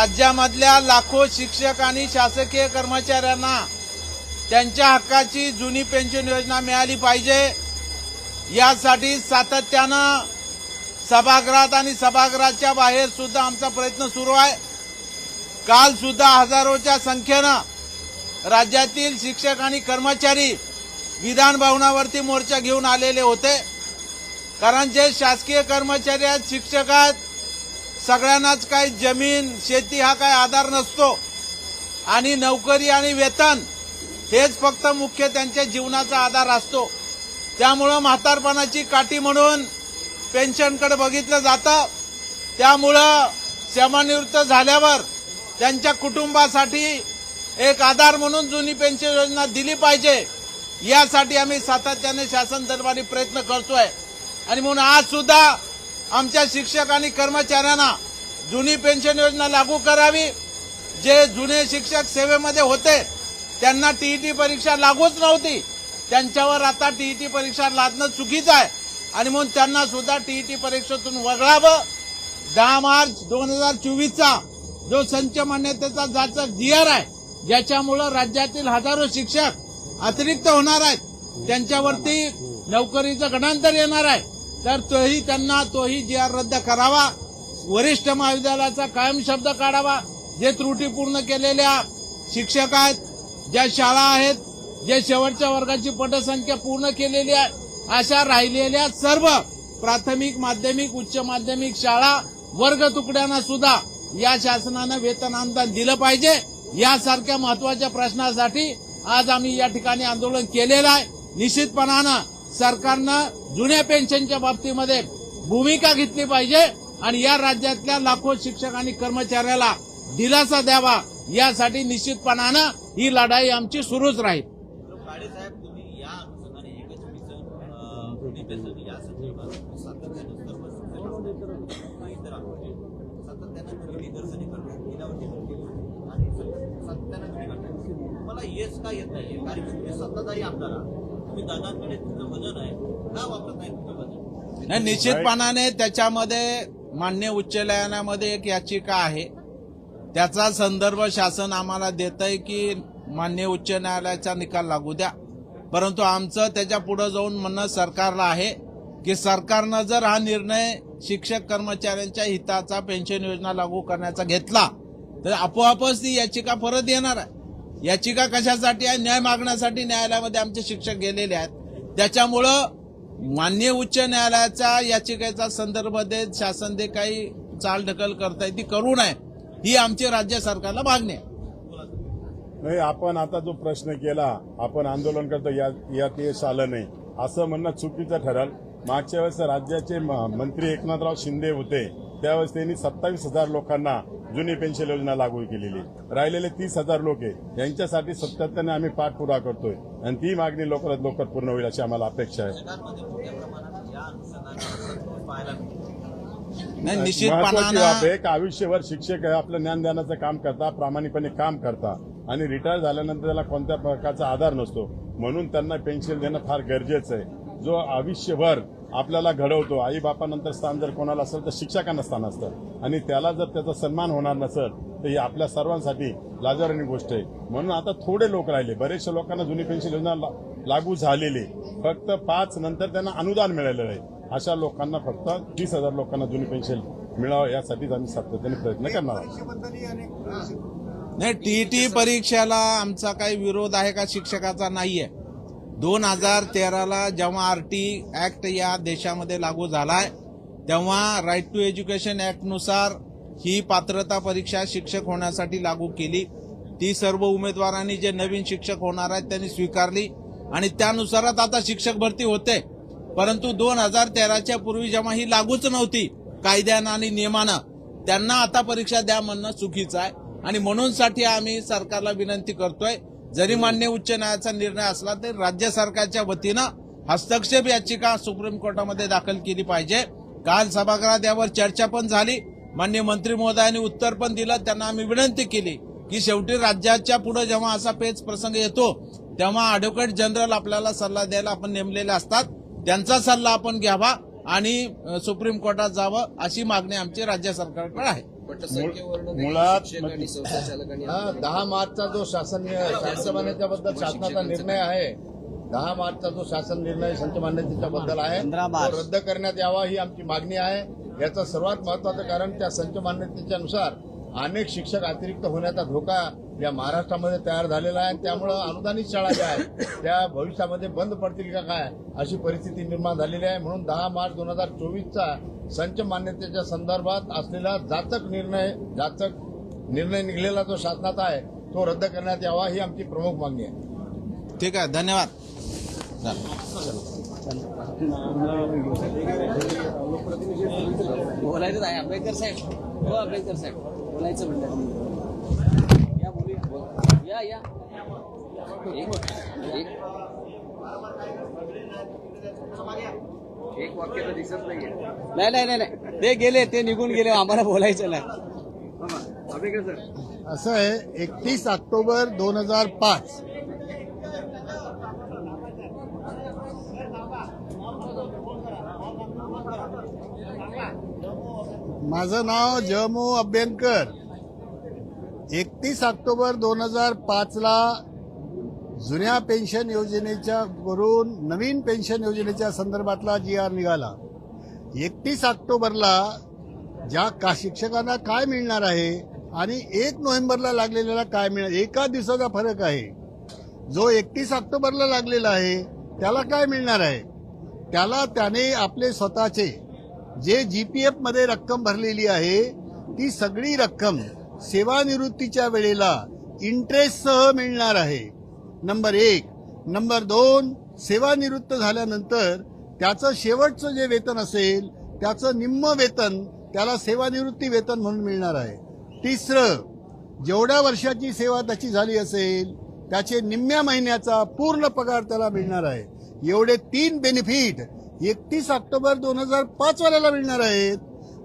राज्यामधल्या लाखो शिक्षक आणि शासकीय कर्मचाऱ्यांना त्यांच्या हक्काची जुनी पेन्शन योजना मिळाली पाहिजे. यासाठी सातत्यानं सभागृहात आणि सभागृहाच्या बाहेर सुद्धा आमचा प्रयत्न सुरू आहे. काल सुद्धा हजारोच्या संख्येनं राज्यातील शिक्षक आणि कर्मचारी विधान भवनावरती मोर्चा घेऊन आलेले होते. कारण जे शासकीय कर्मचारी आहेत शिक्षक आहेत सगळ्यांनाच काही जमीन शेती हा काही आधार नसतो. आणि नोकरी आणि वेतन हेच फक्त मुख्य त्यांच्या जीवनाचा आधार असतो. त्यामुळं म्हातारपणाची काठी म्हणून पेन्शनकडे बघितलं जातं. त्यामुळं सेवानिवृत्त झाल्यावर त्यांच्या कुटुंबासाठी एक आधार म्हणून जुनी पेन्शन योजना दिली पाहिजे. यासाठी आम्ही सातत्याने शासन दरबारी प्रयत्न करतोय. आणि म्हणून आज सुद्धा आमच्या शिक्षक आणि कर्मचाऱ्यांना जुनी पेन्शन योजना लागू करावी. जे जुने शिक्षक सेवेमध्ये होते त्यांना टीईटी परीक्षा लागूच नव्हती. त्यांच्यावर आता टीईटी परीक्षा लादणं चुकीचं आहे. आणि म्हणून त्यांना सुद्धा टीईटी परीक्षेतून वगळावं. दहा मार्च दोन हजार चोवीसचा जो संच मान्यतेचा ज्याचा जीआर आहे ज्याच्यामुळं राज्यातील हजारो शिक्षक अतिरिक्त होणार आहेत. त्यांच्यावरती नोकरीचं गणांतर येणार आहे. तर तोही त्यांना तोही जी आर रद्द करावा वरिष्ठ महाविद्यालयाचा कायम शब्द काढावा जे त्रुटीपूर्ण केलेल्या शिक्षक आहेत ज्या शाळा आहेत जे शेवटच्या वर्गाची पटसंख्या पूर्ण केलेली आहे अशा राहिलेल्या सर्व प्राथमिक माध्यमिक उच्च माध्यमिक शाळा वर्ग तुकड्यांना सुद्धा या शासनानं वेतन अनुदान दिलं पाहिजे. यासारख्या महत्त्वाच्या प्रश्नासाठी आज आम्ही या ठिकाणी आंदोलन केलेलं आहे. निश्चितपणानं सरकारनं जुन्या पेन्शनच्या बाबतीमध्ये भूमिका घेतली पाहिजे आणि या राज्यातल्या लाखो शिक्षक आणि कर्मचाऱ्याला दिलासा द्यावा यासाठी निश्चितपणानं ही लढाई आमची सुरूच राहील. मला येस का येत नाही कारण सत्ताधारी आमदार दादांकडे तुमचं वजन आहे. का वापरत नाही तुमचं वजन? नाही निश्चितपणाने त्याच्यामध्ये मान्य उच्च न्यायालयामध्ये एक याचिका आहे. त्याचा संदर्भ शासन आम्हाला देत आहे की मान्य उच्च न्यायालयाचा निकाल लागू द्या. परंतु आमचं त्याच्या पुढे जाऊन म्हणणं सरकारला आहे की सरकारनं जर हा निर्णय शिक्षक कर्मचाऱ्यांच्या हिताचा पेन्शन योजना लागू करण्याचा घेतला तर आपोआपच ती याचिका परत येणार आहे. याचिका कशासाठी आहे? न्याय मागण्यासाठी न्यायालयामध्ये आमचे शिक्षक गेलेले आहेत. त्याच्यामुळं मान्य उच्च न्यायालयाच्या याचिकेचा संदर्भ देत शासन जे काही चालढकल करताय ती करू नये ही आमची राज्य सरकारला मागणी आहे. नाही आपण आता जो प्रश्न केला आपण आंदोलन करतो या यात यश आलं नाही. असं म्हणणं चुकीचं ठरल. मागच्या वेळेस राज्याचे म- मंत्री एकनाथराव शिंदे होते. त्यावेळेस त्यांनी सत्तावीस हजार लोकांना जुनी पेन्शन योजना लागू केलेली. राहिलेले तीस हजार लोक आहे. यांच्यासाठी सातत्याने आम्ही पाठपुरा करतोय. आणि ती मागणी लवकरात लवकर पूर्ण होईल अशी आम्हाला अपेक्षा आहे. नाही महत्वाची निश्चितपणानं बाब आहे की आयुष्यभर शिक्षक हे आपलं ज्ञान दानाचं काम करता प्रामाणिकपणे काम करता. आणि रिटायर झाल्यानंतर त्याला कोणत्या प्रकारचा आधार नसतो. म्हणून त्यांना पेन्शन देणं फार गरजेचं आहे. जो आयुष्यभर आपल्याला घडवतो. आई बापानंतर स्थान जर कोणाला असेल तर शिक्षकांना स्थान असतं. आणि त्याला जर त्याचा सन्मान होणार नसेल तर ही आपल्या सर्वांसाठी लाजारणी गोष्ट आहे. म्हणून आता थोडे लोक राहिले. बरेचशा लोकांना जुनी पेन्शन योजना लागू झालेली. फक्त पाच नंतर त्यांना अनुदान मिळालेलं आहे. अशा लोकांना फक्त तीस हजार लोकांना जुनी पेन्शन मिळावं यासाठीच आम्ही सातत्याने प्रयत्न करणार आहोत. नाही टीईटी परीक्षेला आमचा काही विरोध आहे का? शिक्षकाचा नाहीये. दोन हजार तेराला जेव्हा आर टी ॲक्ट या देशामध्ये लागू झालाय तेव्हा राईट टू एज्युकेशन ॲक्टनुसार ही पात्रता परीक्षा शिक्षक होण्यासाठी लागू केली. ती सर्व उमेदवारांनी जे नवीन शिक्षक होणार आहेत त्यांनी स्वीकारली आणि त्यानुसारच आता शिक्षक भरती होते. परंतु दोन हजार तेराच्या पूर्वी जेव्हा ही लागूच नव्हती कायद्यानं आणि नियमानं त्यांना आता परीक्षा द्या म्हणणं चुकीचं आहे. आणि म्हणूनसाठी आम्ही सरकारला विनंती करतोय जरी मान्य उच्च न्यायालयाचा निर्णय असला तरी राज्य सरकारच्या वतीनं हस्तक्षेप याचिका सुप्रीम कोर्टामध्ये दाखल केली पाहिजे. काल सभागृहात यावर चर्चा पण झाली. मान्य मंत्री महोदयांनी उत्तर पण दिलं. त्यांना आम्ही विनंती केली की शेवटी राज्याच्या पुढे जेव्हा असा पेच प्रसंग येतो तेव्हा अॅडव्होकेट जनरल आपल्याला सल्ला द्यायला आपण नेमलेले असतात. त्यांचा सल्ला आपण घ्यावा आणि सुप्रीम कोर्टात जावं अशी मागणी आमची राज्य सरकारकडे आहे. मुळात हा दहा मार्चचा जो शासन संच मान्यतेबद्दल शासनाचा निर्णय आहे. दहा मार्चचा जो शासन निर्णय संच मान्यतेच्या बद्दल आहे तो रद्द करण्यात यावा ही आमची मागणी आहे. याचं सर्वात महत्वाचं कारण त्या संच मान्यतेच्या नुसार अनेक शिक्षक अतिरिक्त होण्याचा धोका या महाराष्ट्रामध्ये तयार झालेला आहे. आणि त्यामुळं अनुदानित शाळा ज्या आहेत त्या भविष्यामध्ये बंद पडतील का काय अशी परिस्थिती निर्माण झालेली आहे. म्हणून दहा मार्च दोन हजार चोवीसचा संच मान्यतेच्या संदर्भात असलेला जाचक निर्णय जाचक निर्णय निघलेला जो शासनाचा आहे तो रद्द करण्यात यावा ही आमची प्रमुख मागणी आहे. ठीक आहे धन्यवाद. बोलायचं आहे आंबेडकर साहेब. हो आंबेडकर साहेब. बोलायचं बोल. या या एक एक। एक वाक्य तर दिसत नाहीये. नाही नाही नाही नाही. ते गेले ते निघून गेले आम्हाला बोलायचं नाही. असं आहे एकतीस ऑक्टोबर दोन हजार पाच. माझं नाव जमो अभ्यंकर. एकतीस ऑक्टोबर दोन हजार पाचला जुन्या पेन्शन योजनेच्या वरून नवीन पेन्शन योजनेच्या संदर्भातला जी आर निघाला. एकतीस ऑक्टोबरला ज्या का शिक्षकांना काय मिळणार आहे आणि एक नोव्हेंबरला लागलेल्याला काय मिळणार एका दिवसाचा फरक आहे. जो एकतीस ऑक्टोबरला लागलेला आहे त्याला काय मिळणार आहे? त्याला त्याने आपले स्वतःचे जे जी पी एफमध्ये रक्कम भरलेली आहे ती सगळी रक्कम सेवानिवृत्तीच्या वेळेला इंटरेस्टसह मिळणार आहे. नंबर एक. नंबर दोन सेवानिवृत्त झाल्यानंतर त्याचं शेवटचं जे वेतन असेल त्याचं निम्म वेतन त्याला सेवानिवृत्ती वेतन म्हणून मिळणार आहे. तिसरं जेवढ्या वर्षाची सेवा त्याची झाली असेल त्याचे निम्म्या महिन्याचा पूर्ण पगार त्याला मिळणार आहे. एवढे तीन बेनिफिट एकतीस ऑक्टोबर दोन हजार पाच वाल्याला मिळणार आहेत.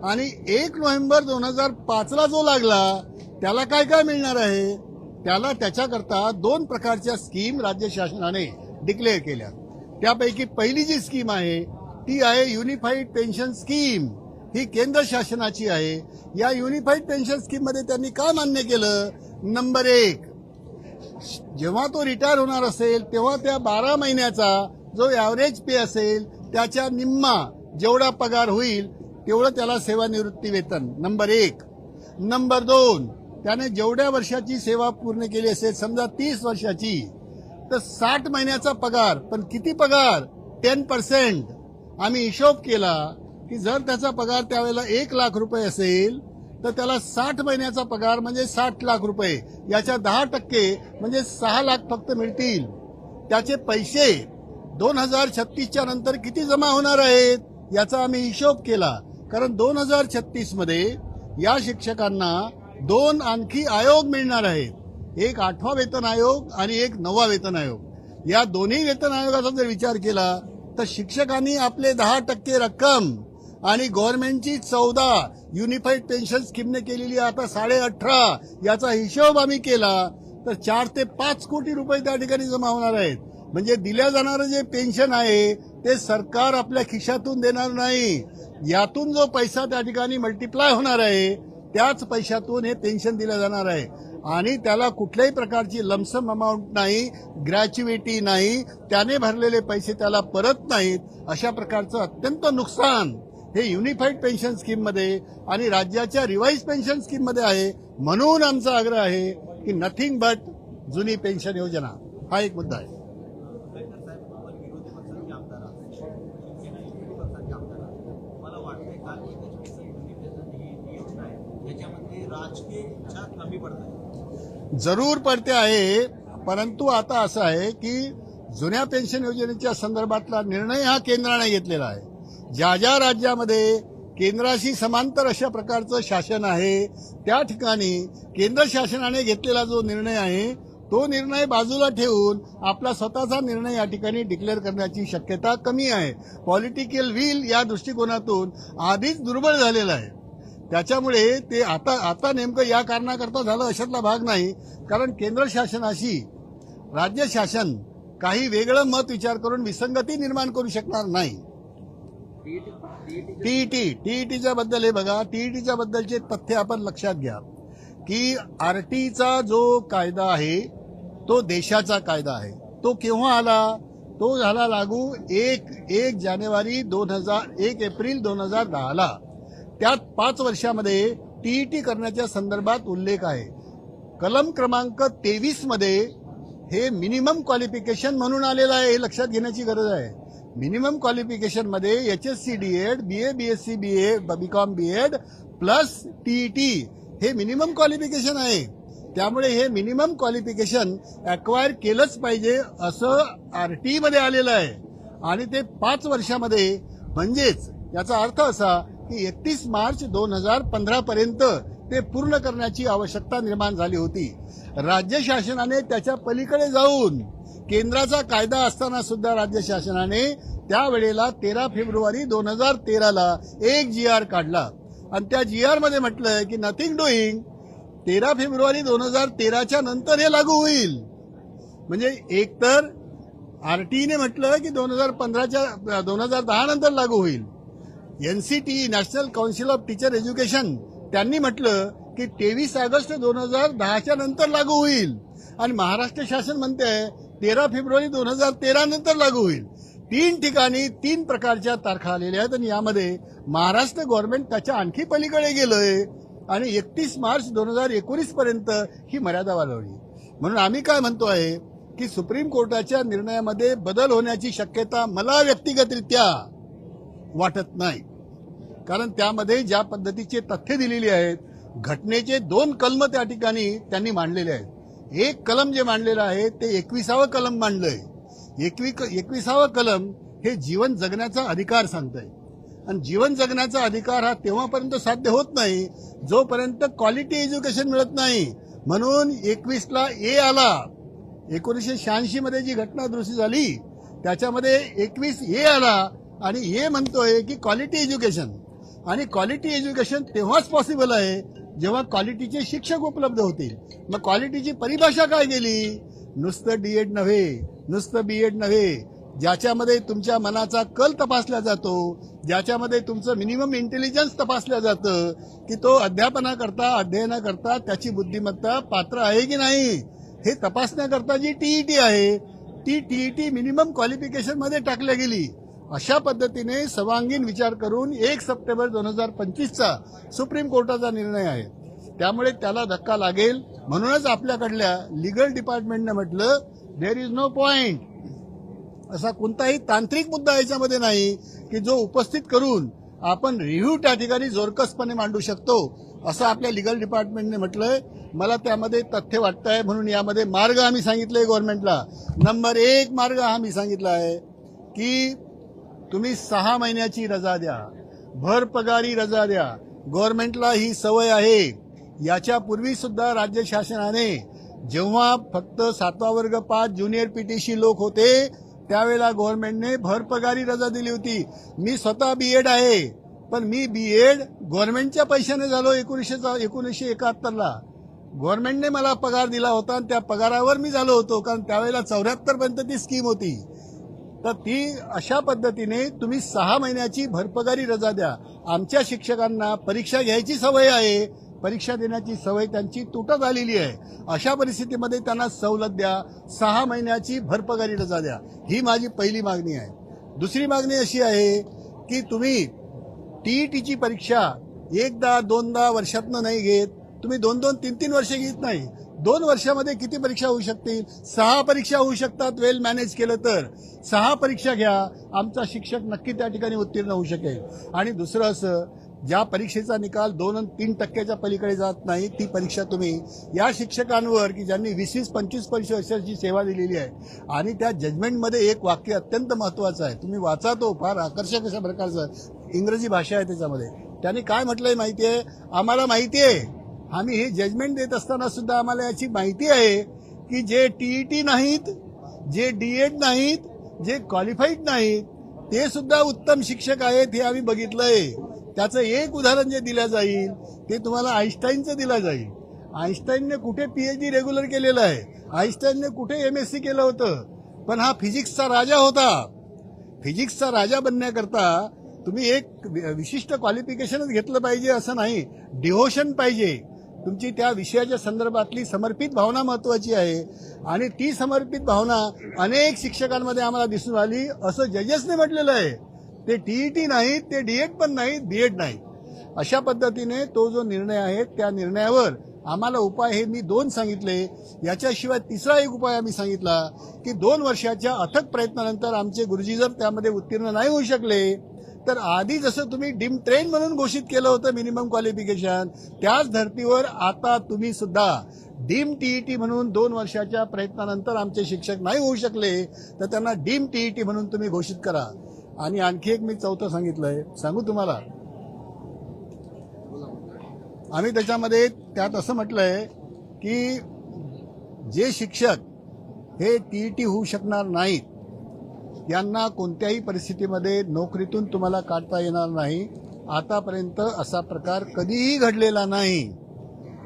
आणि एक नोव्हेंबर दोन हजार पाचला जो लागला त्याला काय काय मिळणार आहे? त्याला त्याच्याकरता दोन प्रकारच्या स्कीम राज्य शासनाने डिक्लेअर केल्या. त्यापैकी पहिली जी स्कीम आहे ती आहे युनिफाईड पेन्शन स्कीम ही केंद्र शासनाची आहे. या युनिफाईड पेन्शन स्कीममध्ये त्यांनी काय मान्य केलं? नंबर एक जेव्हा तो रिटायर होणार असेल तेव्हा त्या बारा महिन्याचा जो ॲव्हरेज पे असेल त्याच्या निम्मा जेवढा पगार होईल तेवढं त्याला सेवानिवृत्ती वेतन. नंबर एक. नंबर दोन त्याने जेवढ्या वर्षाची सेवा पूर्ण केली असेल समजा तीस वर्षाची तर साठ महिन्याचा पगार. पण किती पगार? टेन पर्सेंट आम्ही हिशोब केला की जर त्याचा पगार त्यावेळेला एक लाख रुपये असेल तर त्याला साठ महिन्याचा पगार म्हणजे साठ लाख रुपये. याच्या दहा टक्के म्हणजे सहा लाख फक्त मिळतील. त्याचे पैसे दोन हजार छत्तीसच्या नंतर किती जमा होणार आहेत? याचा आम्ही हिशोब केला. कारण दोन हजार छत्तीसमध्ये या शिक्षकांना दोन आणखी आयोग मिळणार आहेत. एक आठवा वेतन आयोग आणि एक नववा वेतन आयोग. या दोन्ही वेतन आयोगाचा जर विचार केला तर शिक्षकांनी आपले दहा टक्के रक्कम आणि गव्हर्नमेंटची चौदा युनिफाईड पेन्शन स्कीमने केलेली आता साडे अठरा याचा हिशोब आम्ही केला तर चार ते पाच कोटी रुपये त्या ठिकाणी जमा होणार आहेत. म्हणजे दिल्या जाणारं जे पेन्शन आहे ते सरकार आपल्या खिशातून देणार नाही. यातून जो पैसा त्या ठिकाणी मल्टिप्लाय होणार आहे त्याच पैशातून हे पेन्शन दिलं जाणार आहे. आणि त्याला कुठल्याही प्रकारची लमसम अमाऊंट नाही ग्रॅच्युएटी नाही त्याने भरलेले पैसे त्याला परत नाहीत अशा प्रकारचं अत्यंत नुकसान हे युनिफाईड पेन्शन स्कीममध्ये आणि राज्याच्या रिवाईज पेन्शन स्कीममध्ये आहे. म्हणून आमचा आग्रह आहे की नथिंग बट जुनी पेन्शन योजना. हा एक मुद्दा आहे आंबेडकर साहेब आपण विरोधी पक्षाचे आमदार आहात शिवसेना विरोधी पक्षाचे आमदार आहात मला वाटतंय का की त्याच्यामध्ये युनिपेशन ही जी योजना आहे त्याच्यामध्ये राजकीय इच्छा कमी पडत आहे जरूर पडते आहे परंतु आता असं आहे की जुन्या पेन्शन योजनेच्या संदर्भातला निर्णय हा केंद्राने घेतलेला आहे. ज्या ज्या राज्यामध्ये केंद्राशी समांतर अशा प्रकारचं शासन आहे त्या ठिकाणी केंद्र शासनाने घेतलेला जो निर्णय आहे तो निर्णय बाजूला ठेवून आपला स्वतःचा निर्णय या ठिकाणी डिक्लेअर करण्याची शक्यता कमी आहे. पॉलिटिकल व्हील या दृष्टिकोनातून आधीच दुर्बळ झालेला आहे. त्याच्यामुळे ते आता आता नेमकं या कारणाकरता झालं अशातला भाग नाही. कारण केंद्र शासनाशी राज्य शासन काही वेगळं मत विचार करून विसंगती निर्माण करू शकणार नाही. टीईटी टीईटीच्या बद्दल हे बघा. टीईटीच्या बद्दलचे तथ्य आपण लक्षात घ्या. की आर टीचा जो कायदा आहे तो देशाचा कायदा आहे. तो केव्हा आला? तो झाला लागू एक एक जानेवारी दोन हजार एक एप्रिल दोन हजार दहाला. त्यात पाच वर्षामध्ये टीईटी करण्याच्या संदर्भात उल्लेख आहे. कलम क्रमांक तेवीसमध्ये हे मिनिमम क्वालिफिकेशन म्हणून आलेलं आहे हे लक्षात घेण्याची गरज आहे. Minimum क्वालिफिकेशनमध्ये H S C D Ed B A B S C B A BCom B Ed plus TET हे मिनिमम क्वालिफिकेशन आहे. त्यामुळे हे मिनिमम क्वालिफिकेशन अक्वायर केलंच पाहिजे असं आरटी मध्ये आलेलं आहे. आणि ते पाच वर्षामध्ये म्हणजेच याचा अर्थ असा की एकतीस मार्च दोन हजार पंधरा पर्यंत ते पूर्ण करण्याची आवश्यकता निर्माण झाली होती. राज्य शासनाने त्याच्या पलीकडे जाऊन केंद्राचा कायदा असताना सुद्धा राज्य शासनाने त्यावेळेला तेरा फेब्रुवारी दोन हजार तेराला एक जी आर काढला. आणि त्या जी आरमध्ये म्हटलंय की नथिंग डुईंग तेरा फेब्रुवारी दोन हजार तेराच्या नंतर हे लागू होईल. म्हणजे एकतर आरटीने म्हटलं की दोन हजार पंधराच्या दोन हजार दहा नंतर लागू होईल. NCT national council of teacher education त्यांनी म्हटलं की तेवीस ऑगस्ट दोन हजार दहाच्या नंतर लागू होईल. आणि महाराष्ट्र शासन म्हणते तेरा फेब्रुवारी दोन हजार तेरा नंतर लागू होईल. तीन ठिकाणी तीन प्रकारच्या तारखा आलेल्या आहेत आणि यामध्ये महाराष्ट्र गव्हर्नमेंट त्याच्या आणखी पलीकडे गेलंय आणि एकतीस मार्च दोन हजार एकोणीस पर्यंत ही मर्यादा वाढवली. म्हणून आम्ही काय म्हणतो आहे की सुप्रीम कोर्टाच्या निर्णयामध्ये बदल होण्याची शक्यता मला व्यक्तिगतरित्या वाटत नाही. कारण त्यामध्ये ज्या पद्धतीचे तथ्य दिलेली आहेत घटनेचे दोन कलम त्या ठिकाणी त्यांनी मांडलेले आहेत. एक कलम जे मांडलेलं आहे ते एकविसावं कलम मांडलंय. एकवी एकविसावं कलम हे जीवन जगण्याचा अधिकार सांगतंय. आणि जीवन जगण्याचा अधिकार हा तेव्हापर्यंत साध्य होत नाही जोपर्यंत क्वालिटी एज्युकेशन मिळत नाही. म्हणून एकवीसला ए आला. एकोणीसशे शहाऐंशी मध्ये जी घटना दुरुस्ती झाली त्याच्यामध्ये एकवीस ए आला. आणि हे म्हणतोय की क्वालिटी एज्युकेशन आणि क्वालिटी एज्युकेशन तेव्हाच पॉसिबल आहे जेव्हा क्वालिटीचे शिक्षक उपलब्ध होतील. मग क्वालिटीची परिभाषा काय गेली नुसतं डी एड नव्हे नुसतं बीएड नव्हे. ज्याच्यामध्ये तुमच्या मनाचा कल तपासला जातो ज्याच्यामध्ये तुमचं मिनिमम इंटेलिजन्स तपासलं जातं की तो अध्यापनाकरता अध्ययनाकरता त्याची बुद्धिमत्ता पात्र आहे की नाही? हे तपासण्याकरता जी टीईटी आहे ती टीईटी मिनिमम क्वालिफिकेशनमध्ये टाकल्या गेली. अशा पद्धतीने सर्वांगीण विचार करून एक सप्टेंबर दोन हजार पंचवीसचा सुप्रीम कोर्टाचा निर्णय आहे. त्यामुळे त्याला धक्का लागेल. म्हणूनच आपल्याकडल्या लिगल डिपार्टमेंटने म्हटलं देर इज नो पॉइंट असा कोणताही तांत्रिक मुद्दा याच्यामध्ये नाही की जो उपस्थित करून आपण रिव्ह्यू त्या ठिकाणी जोरकसपणे मांडू शकतो. असं आपल्या लिगल डिपार्टमेंटने म्हटलंय. मला त्यामध्ये तथ्य वाटतंय म्हणून यामध्ये मार्ग आम्ही सांगितले गव्हर्नमेंटला नंबर एक मार्ग हा मी सांगितला आहे की तुम्ही सहा महिन्याची रजा द्या. भर पगारी रजा द्या. गव्हर्नमेंटला ही सवय आहे. याच्यापूर्वी सुद्धा राज्य शासनाने जेव्हा फक्त सातवा वर्ग पाच ज्युनियर पीटीसी लोक होते त्यावेळेला गव्हर्नमेंटने भरपगारी रजा दिली होती. मी स्वतः बी एड आहे पण मी बी एड गव्हर्नमेंटच्या पैशाने झालो एकोणीसशे एकोणीसशे एकाहत्तरला. गव्हर्नमेंटने मला पगार दिला होता आणि त्या पगारावर मी झालो होतो कारण त्यावेळेला चौऱ्याहत्तर पर्यंत ती स्कीम होती. तर ती अशा पद्धतीने तुम्ही सहा महिन्याची भरपगारी रजा द्या. आमच्या शिक्षकांना परीक्षा घ्यायची सवय आहे. परीक्षा देण्याची सवय त्यांची तुटत आलेली आहे. अशा परिस्थितीमध्ये त्यांना सवलत द्या. सहा महिन्याची भरपगारी रजा द्या. ही माझी पहिली मागणी आहे. दुसरी मागणी अशी आहे की तुम्ही टी ई टीची परीक्षा एकदा दोनदा वर्षातनं नाही घेत. तुम्ही दोन दोन तीन तीन वर्ष घेत नाही. दोन वर्षामध्ये किती परीक्षा होऊ शकतील? सहा परीक्षा होऊ शकतात वेल मॅनेज केलं तर. सहा परीक्षा घ्या आमचा शिक्षक नक्की त्या ठिकाणी उत्तीर्ण होऊ शकेल. आणि दुसरं असं ज्या परीक्षेचा निकाल दोन आणि तीन टक्क्याच्या पलीकडे जात नाही ती परीक्षा तुम्ही या शिक्षकांवर की ज्यांनी वीस वीस पंचवीस वर्षाची सेवा दिलेली आहे आणि त्या जजमेंटमध्ये एक वाक्य अत्यंत महत्त्वाचं आहे. तुम्ही वाचा तो फार आकर्षक अशा प्रकारचं इंग्रजी भाषा आहे त्याच्यामध्ये. त्यांनी काय म्हटलंय माहिती आहे आम्हाला माहिती आहे आम्ही हे जजमेंट देत असताना सुद्धा आम्हाला याची माहिती आहे की जे टीईटी नाहीत जे डीएड नाहीत जे क्वालिफाईड नाहीत ते सुद्धा उत्तम शिक्षक आहेत हे आम्ही बघितलंय. त्याचं एक उदाहरण जे दिलं जाईल ते तुम्हाला आईन्स्टाईनचं दिलं जाईल. आईन्स्टाईनने कुठे पीएचडी रेग्युलर केलेलं आहे? आईन्स्टाईनने कुठे एम एस सी केलं होतं? पण हा फिजिक्सचा राजा होता. फिजिक्सचा राजा बनण्याकरता तुम्ही एक विशिष्ट क्वालिफिकेशनच घेतलं पाहिजे असं नाही. डिव्होशन पाहिजे. तुमची त्या विषयाच्या संदर्भातली समर्पित भावना महत्वाची आहे. आणि ती समर्पित भावना अनेक शिक्षकांमध्ये आम्हाला दिसून आली. असं जजेसने म्हटलेलं आहे. ते टीईटी नाही ते डीएड पण नाही बीएड नाही अशा पद्धतीने तो जो निर्णय आहे त्या निर्णयावर आम्हाला उपाय हे मी दोन सांगितले. याच्याशिवाय तिसरा एक उपाय आम्ही सांगितला की दोन वर्षाच्या अथक प्रयत्नानंतर आमचे गुरुजी जर त्यामध्ये उत्तीर्ण नाही होऊ शकले तर आधी जसं तुम्ही डिम ट्रेन म्हणून घोषित केलं होतं मिनिमम क्वालिफिकेशन त्याच धर्तीवर आता तुम्ही सुद्धा डीम टीईटी म्हणून दोन वर्षाच्या प्रयत्नानंतर आमचे शिक्षक नाही होऊ शकले तर त्यांना डीम टीईटी म्हणून तुम्ही घोषित करा. आणि आणखी एक मी चौथं सांगितलंय. सांगू तुम्हाला? आम्ही त्याच्यामध्ये त्यात असं म्हटलंय की जे शिक्षक हे टीईटी होऊ शकणार नाहीत यांना कोणत्याही परिस्थितीमध्ये नोकरीतून तुम्हाला काढता येणार नाही. आतापर्यंत असा प्रकार कधीही घडलेला नाही.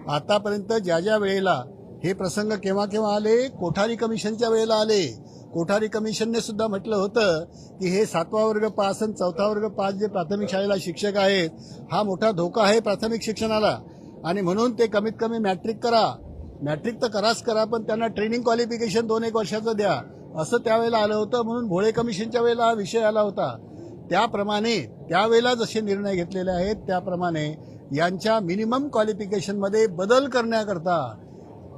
आतापर्यंत ज्या ज्या वेळेला हे प्रसंग केव्हा केव्हा आले? कोठारी कमिशनच्या वेळेला आले. कोठारी कमिशनने सुद्धा म्हटलं होतं की हे सातवा वर्ग पास आणि चौथा वर्ग पास जे प्राथमिक शाळेला शिक्षक आहेत हा मोठा धोका आहे प्राथमिक शिक्षणाला. आणि म्हणून ते कमीत कमी मॅट्रिक करा. मॅट्रिक तर कराच करा पण त्यांना ट्रेनिंग क्वालिफिकेशन दोन एक वर्षाचं द्या. असं त्यावेळेला आलं होतं म्हणून भोळे कमिशनच्या वेळेला हा विषय आला होता. त्याप्रमाणे त्यावेळेला जसे निर्णय घेतलेले आहेत त्याप्रमाणे यांच्या मिनिमम क्वालिफिकेशनमध्ये बदल करण्याकरता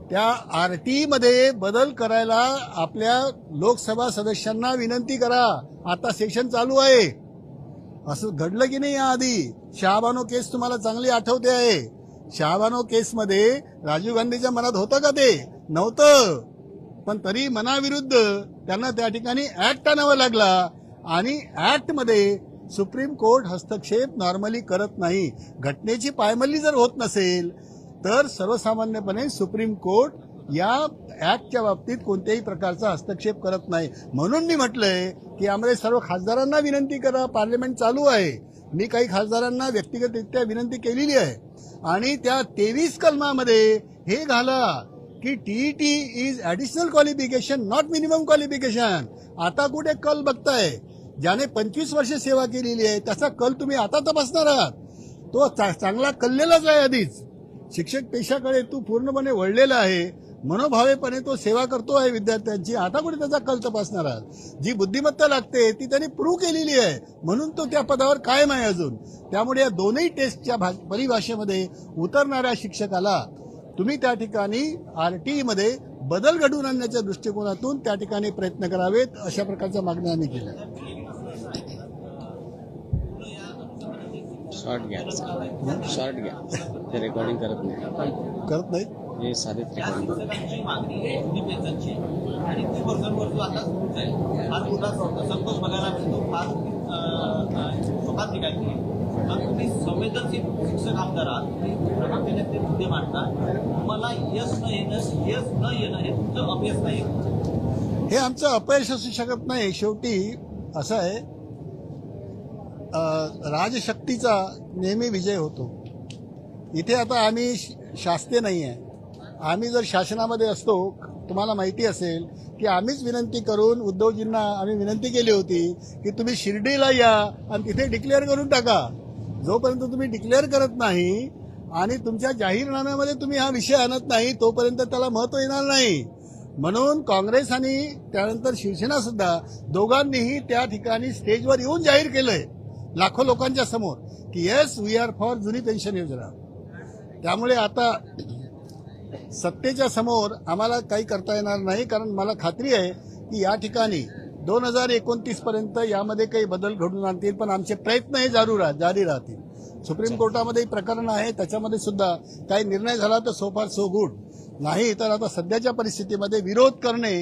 त्या आर टीमध्ये बदल करायला आपल्या लोकसभा सदस्यांना विनंती करा. आता सेशन चालू आहे. असं घडलं की नाही याआधी? शहाबानो केस तुम्हाला चांगली आठवते आहे. शहाबानो केसमध्ये राजीव गांधीच्या मनात होतं का ते? नव्हतं. पण तरी मनाविरुद्ध त्यांना त्या ठिकाणी ऍक्ट आणावा लागला आणि ऍक्टमध्ये सुप्रीम कोर्ट हस्तक्षेप नॉर्मली करत नाही. घटनेची पायमल्ली जर होत नसेल तर सर्वसामान्यपणे सुप्रीम कोर्ट या ऍक्टच्या बाबतीत कोणत्याही प्रकारचा हस्तक्षेप करत नाही. म्हणून मी म्हटलंय की आम्हाला सर्व खासदारांना विनंती करा पार्लमेंट चालू आहे. मी काही खासदारांना व्यक्तिगतरित्या विनंती केलेली आहे. आणि त्या तेवीस कलमामध्ये हे घाला. की TET is additional qualification not minimum qualification आता कुठे कल बघताय? ज्याने पंचवीस वर्ष सेवा केलेली आहे त्याचा कल तुम्ही आता तपासणार आहात. तो चा- चांगला कल्लेलाच आहे आधीच. शिक्षक पेशाकडे तू पूर्णपणे वळलेला आहे. मनोभावेपणे तो सेवा करतो आहे विद्यार्थ्यांची. आता कुठे त्याचा कल तपासणार आहात? जी बुद्धिमत्ता लागते ती त्यांनी प्रूव्ह केलेली आहे. म्हणून तो त्या पदावर कायम आहे अजून. त्यामुळे या दोन्ही टेस्टच्या परिभाषेमध्ये उतरणाऱ्या शिक्षकाला तुम्ही त्या ठिकाणी आरटीई मध्ये बदल घडवून आणण्याच्या दृष्टिकोनातून त्या ठिकाणी प्रयत्न करावेत अशा प्रकारच्या मागण्या आम्ही केल्या. शॉर्ट घ्या. शॉर्ट घ्या. ते रेकॉर्डिंग करत नाही. करत नाहीत हे साधेच या रेकॉर्डिंग आणि तुम्ही संवेदनशील शिक्षक आमदार आहात. तुम्ही प्रभावीने ते मुद्दे मांडता. तुम्हाला यश न येणं यश न येणं हे तुमचं अपयश नाही. हे आमचं अपयश असू शकत नाही. शेवटी असं आहे राजशक्तीचा नेहमी विजय होतो. इथे आता आम्ही श- शास्त्रीय नाही आहे. आम्ही जर शासनामध्ये असतो तुम्हाला माहिती असेल की आम्हीच विनंती करून उद्धवजींना आम्ही विनंती केली होती की तुम्ही शिर्डीला या आणि तिथे डिक्लेअर करून टाका. जोपर्यंत तुम्ही डिक्लेअर करत नाही आणि तुमच्या जाहीरनाम्यामध्ये तुम्ही हा विषय आणत नाही तोपर्यंत त्याला महत्त्व येणार नाही. म्हणून काँग्रेस आणि त्यानंतर शिवसेना सुद्धा दोघांनीही त्या ठिकाणी स्टेजवर येऊन जाहीर केलंय लाखो लोकांच्या समोर की येस वी आर फॉर जुनी पेन्शन योजना. त्यामुळे आता सत्तेच्या समोर आम्हाला काही करता येणार नाही कारण मला खात्री आहे की या ठिकाणी दोन हजार एकोणतीस पर्यंत यामध्ये काही बदल घडून आणतील पण आमचे प्रयत्न हे जारू राह जारी राहतील. सुप्रीम कोर्टामध्ये प्रकरण आहे त्याच्यामध्ये सुद्धा काही निर्णय झाला तर सो फार सो गुड नाही तर आता सध्याच्या परिस्थितीमध्ये विरोध करणे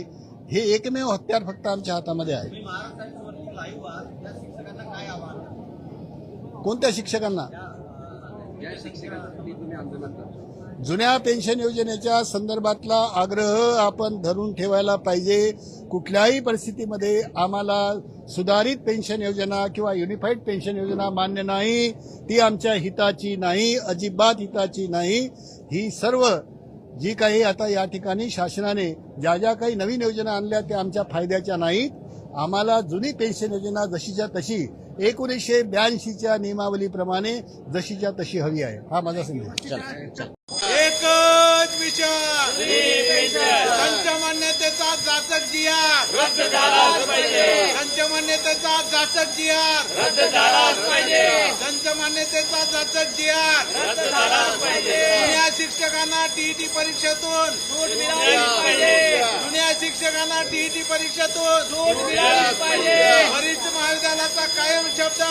हे एकमेव हत्यार फक्त आमच्या हातामध्ये आहे. कोणत्या शिक्षकांना? जुन्या पेन्शन योजनेच्या संदर्भातला आग्रह आपण धरून ठेवायला पाहिजे. कुठल्याही परिस्थितीमध्ये आम्हाला सुधारित पेन्शन योजना किंवा युनिफाईड पेन्शन योजना मान्य नाही. ती आमच्या हिताची नाही अजिबात हिताची नाही. ही सर्व जी काही आता या ठिकाणी शासनाने ज्या ज्या काही नवीन योजना आणल्या त्या आमच्या फायद्याच्या नाहीत. आम्हाला जुनी पेन्शन योजना जशीच्या तशी एकोणीसशे ब्याऐंशीच्या नियमावलीप्रमाणे जशीच्या तशी हवी आहे. हा माझा संदेश. एकच विचार. संच मान्यतेचा जाचक जियार संच मान्यतेचा जाचक जियार संच मान्यतेचा जाचक जियार जुन्या शिक्षकांना टीईटी परीक्षेतून. जुन्या शिक्षकांना टीईटी परीक्षेतून. वरिष्ठ महाविद्यालयाचा कायम शब्द.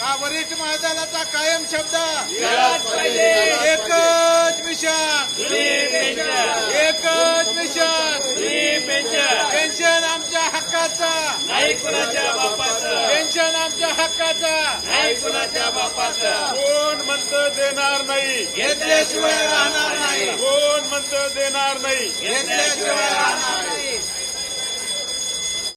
का वरिष्ठ महाविद्यालयाचा कायम शब्द? एकच मिशन. एकच मिशन. पेन्शन. आमच्या हक्काचं. पेन्शन आमच्या हक्काचं. कोण म्हणतं देणार नाही? घेतल्याशिवाय राहणार नाही. कोण म्हणतं देणार नाही? घेतल्याशिवाय राहणार नाही.